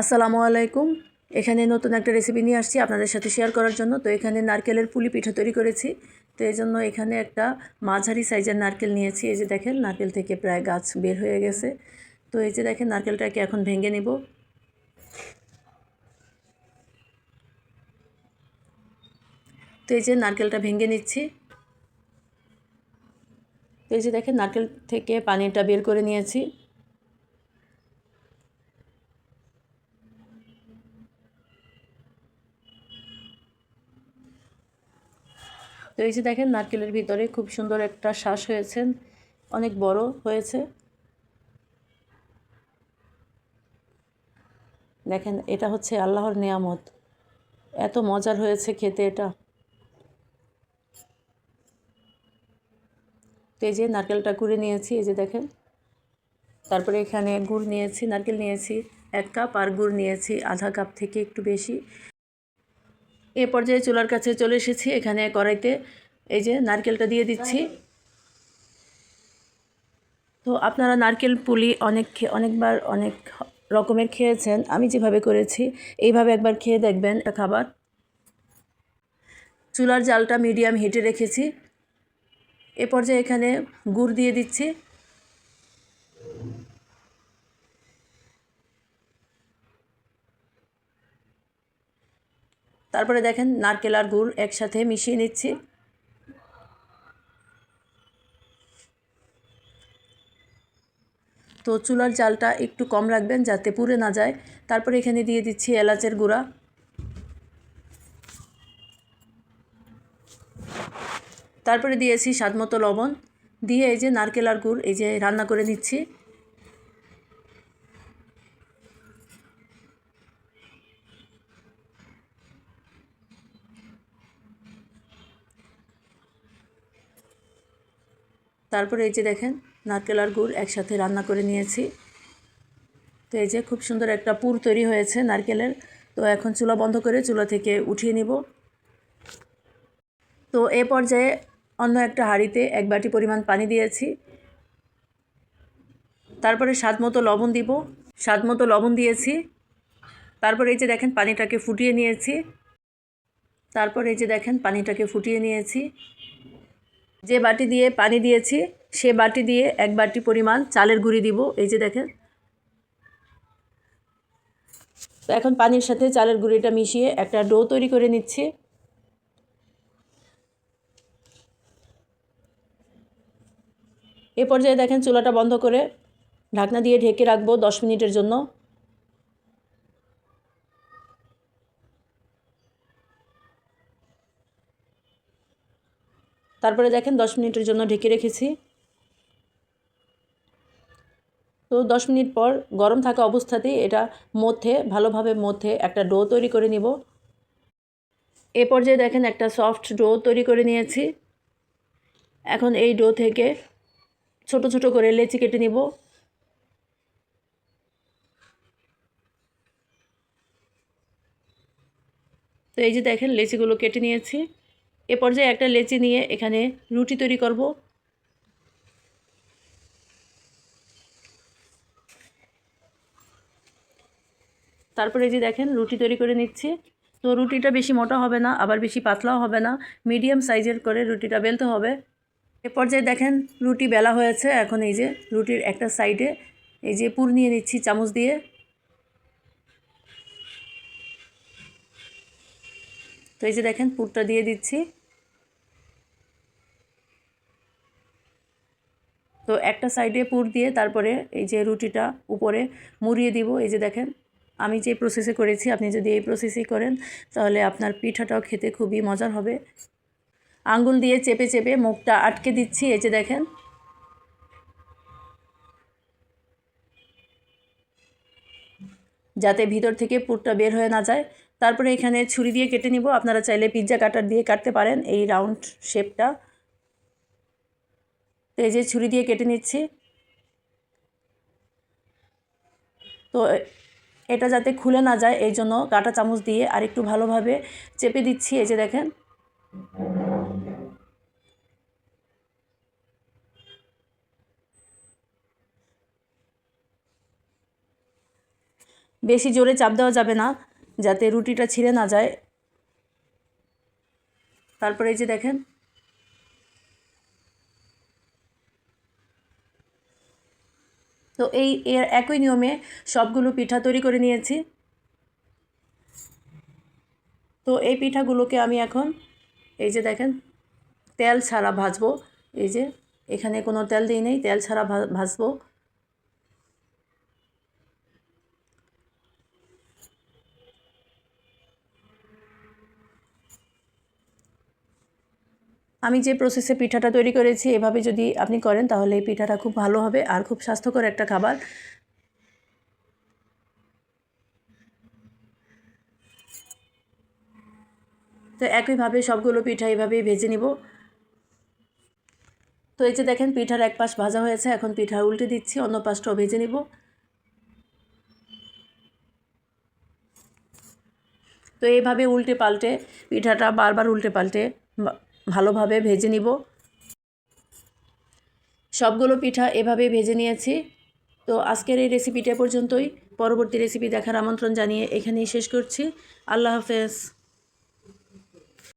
আসসালামু আলাইকুম। এখানে নতুন একটা রেসিপি নিয়ে আসছি আপনাদের সাথে শেয়ার করার জন্য। তো এখানে নারকেলের পুলি পিঠা তৈরি করেছি। তো এই জন্য এখানে একটা মাঝারি সাইজের নারকেল নিয়েছি। এই যে দেখেন, নারকেল থেকে প্রায় গাছ বের হয়ে গেছে। তো এই যে দেখেন, নারকেলটাকে এখন ভেঙে নেব। তো এই যে নারকেলটা ভেঙে নিচ্ছি। তো এই যে দেখেন, নারকেল থেকে পানিটা বের করে নিয়েছি। তো এই যে দেখেন, নারকেলের ভিতরে খুব সুন্দর একটা শ্বাস হয়েছে, অনেক বড় হয়েছে। দেখেন, এটা হচ্ছে আল্লাহর নিয়ামত। এত মজার হয়েছে খেতে এটা। তো যে নারকেলটা কুড়ে নিয়েছি, এই যে দেখেন। তারপরে এখানে গুড় নিয়েছি, নারকেল নিয়েছি, এক কাপ, আর গুড় নিয়েছি, আধা কাপ থেকে একটু বেশি। এ পর্যায়ে চুলার কাছে চলে এসেছি, এখানে কড়াইতে এই যে নারকেলটা দিয়ে দিচ্ছি। তো আপনারা নারকেল পুলি অনেক অনেকবার অনেক রকমের খেয়েছেন, আমি যেভাবে করেছি, এইভাবে একবার খেয়ে দেখবেন একটা খাবার। চুলার জালটা মিডিয়াম হিটে রেখেছি। এ পর্যায়ে এখানে গুড় দিয়ে দিচ্ছি। তারপরে দেখেন নারকেল আর গুড় একসাথে মিশিয়ে নিচ্ছি। তো চুলার জালটা একটু কম রাখবেন যাতে পুড়ে না যায়। তারপরে এখানে দিয়ে দিচ্ছি এলাচের গুঁড়া। তারপরে দিয়েছি স্বাদমতো লবণ। দিয়ে এই যে নারকেল আর গুড় এই যে রান্না করে নিচ্ছি। তারপরে এই যে দেখেন, নারকেল আর গুড় একসাথে রান্না করে নিয়েছি। তো এই যে খুব সুন্দর একটা পুর তৈরি হয়েছে নারকেলের। তো এখন চুলা বন্ধ করে চুলা থেকে উঠিয়ে নিব। তো এ পর্যায়ে অন্য একটা হাঁড়িতে এক বাটি পরিমাণ পানি দিয়েছি। তারপরে স্বাদ মতো লবণ দিব। স্বাদ মতো লবণ দিয়েছি। তারপরে এই যে দেখেন, পানিটাকে ফুটিয়ে নিয়েছি। তারপর এই যে দেখেন, পানিটাকে ফুটিয়ে নিয়েছি। যে বাটি দিয়ে পানি দিয়েছি, সে বাটি দিয়ে এক বাটি পরিমাণ চালের গুঁড়ি দিব। এই যে দেখেন। তো এখন পানির সাথে চালের গুঁড়িটা মিশিয়ে একটা ডো তৈরি করে নিচ্ছি। এ পর্যায়ে দেখেন চুলাটা বন্ধ করে ঢাকনা দিয়ে ঢেকে রাখব দশ মিনিটের জন্য। তারপরে দেখেন দশ মিনিটের জন্য ঢেকে রেখেছি। তো দশ মিনিট পর গরম থাকা অবস্থাতেই এটা মধ্যে, ভালোভাবে মধ্যে একটা ডো তৈরি করে নিব। এ পর্যায়ে দেখেন একটা সফট ডো তৈরি করে নিয়েছি। এখন এই ডো থেকে ছোট ছোট করে লেচি কেটে নিব। তো এই যে দেখেন লেচিগুলো কেটে নিয়েছি। এ পর্যায়ে একটা লেচি নিয়ে এখানে রুটি তৈরি করব। তারপরে এই যে দেখেন, রুটি তৈরি করে নিচ্ছি। তো রুটিটা বেশি মোটা হবে না, আবার বেশি পাতলাও হবে না। মিডিয়াম সাইজের করে রুটিটা বেলতে হবে। এ পর্যায়ে দেখেন, রুটি বেলা হয়েছে। এখন এই যে রুটির একটা সাইডে এই যে পুর নিয়ে নিচ্ছি চামচ দিয়ে। তো এই যে দেখেন, পুরটা দিয়ে দিচ্ছি। তো একটা সাইডে পুর দিয়ে তারপরে এই যে রুটিটা উপরে মুড়িয়ে দিব। এই যে দেখেন, আমি যে প্রসেসে করেছি, আপনি যদি এই প্রসেসেই করেন, তাহলে আপনার পিঠাটাও খেতে খুবই মজার হবে। আঙ্গুল দিয়ে চেপে চেপে মুখটা আটকে দিচ্ছি, এই যে দেখেন। যাতে ভিতর থেকে পুরটা বের হয়ে না যায়। তারপরে এখানে ছুরি দিয়ে কেটে নিব। আপনারা চাইলে পিৎজা কাটার দিয়ে কাটতে পারেন। এই রাউন্ড শেপটা। তো এই যে ছুরি দিয়ে কেটে নিচ্ছি। তো এটা যাতে খুলে না যায়, এই জন্য কাটা চামচ দিয়ে আর একটু ভালোভাবে চেপে দিচ্ছি, এই যে দেখেন। বেশি জোরে চাপ দেওয়া যাবে না, যাতে রুটিটা ছিঁড়ে না যায়। তারপরে এই যে দেখেন। তো এই এর একই নিয়মে সবগুলো পিঠা তৈরি করে নিয়েছি। তো এই পিঠাগুলোকে আমি এখন এই যে দেখেন, তেল ছাড়া ভাজবো। এই যে এখানে কোনো তেল দিই নেই, তেল ছাড়া ভাজবো। আমি যে প্রসেসে পিঠাটা তৈরি করেছি, এভাবে যদি আপনি করেন তাহলে এই পিঠাটা খুব ভালো হবে আর খুব স্বাস্থ্যকর একটা খাবার। তো একইভাবে সবগুলো পিঠা এইভাবেই ভেজে নিব। তো এই যে দেখেন পিঠার এক পাশ ভাজা হয়েছে, এখন পিঠা উল্টে দিচ্ছি, অন্য পাশটাও ভেজে নিব। তো এইভাবে উল্টে পাল্টে, পিঠাটা বারবার উল্টে পাল্টে ভালোভাবে ভেজে নিব। সবগুলো পিঠা এভাবে ভেজে নিয়েছি। তো আজকের এই রেসিপিটা পর্যন্তই। পরবর্তী রেসিপি দেখার আমন্ত্রণ জানিয়ে এখানেই শেষ করছি। আল্লাহ হাফেজ।